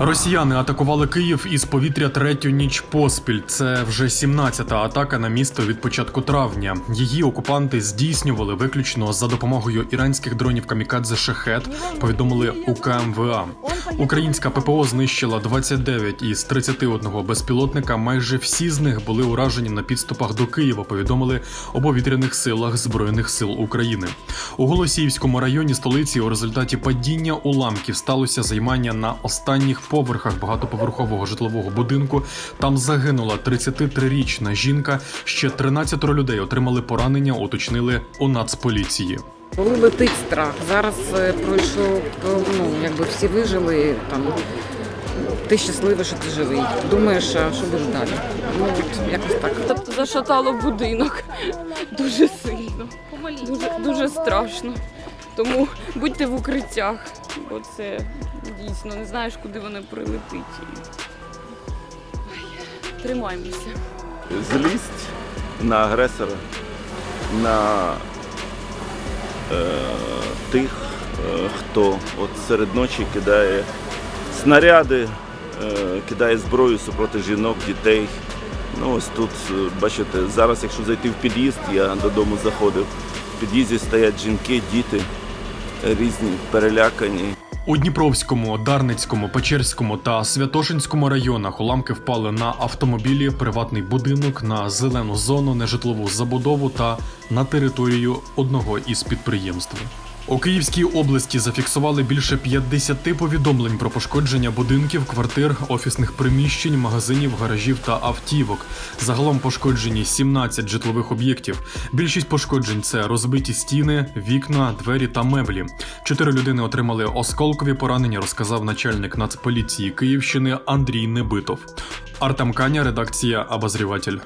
Росіяни атакували Київ із повітря третю ніч поспіль. Це вже 17-та атака на місто від початку травня. Її окупанти здійснювали виключно за допомогою іранських дронів камікадзе Шахет. Повідомили у КМВА. Українська ППО знищила 29 із 31 безпілотника. Майже всі з них були уражені на підступах до Києва. Повідомили у повітряних силах збройних сил України. У Голосіївському районі столиці у результаті падіння уламків сталося займання на останніх поверхах багатоповерхового житлового будинку. Там загинула 33-річна жінка. Ще 13 людей отримали поранення. Уточнили у Нацполіції. Коли летить страх, зараз е, пройшов, ну, якби всі вижили, там, ти щасливий, що ти живий. Думаєш, що буде далі? Ну, от, якось так. Тобто зашатало будинок дуже сильно, дуже, дуже страшно. Тому будьте в укриттях, бо це дійсно не знаєш, куди воно прилетить. Тримаємося. злість на агресора, на е, тих, е, хто от серед ночі кидає снаряди, е, кидає зброю супроти жінок, дітей. Ну ось тут, е, бачите, зараз, якщо зайти в під'їзд, я додому заходив. В під'їзді стоять жінки, діти різні, перелякані. У Дніпровському, Дарницькому, Печерському та Святошинському районах уламки впали на автомобілі, приватний будинок, на зелену зону, нежитлову забудову та на територію одного із підприємств. У Київській області зафіксували більше 50 повідомлень про пошкодження будинків, квартир, офісних приміщень, магазинів, гаражів та автівок. Загалом пошкоджені 17 житлових об'єктів. Більшість пошкоджень це розбиті стіни, вікна, двері та меблі. Чотири людини отримали осколкові поранення, розказав начальник Нацполіції Київщини Андрій Небитов. Артем Каня, редакція Обозріватель.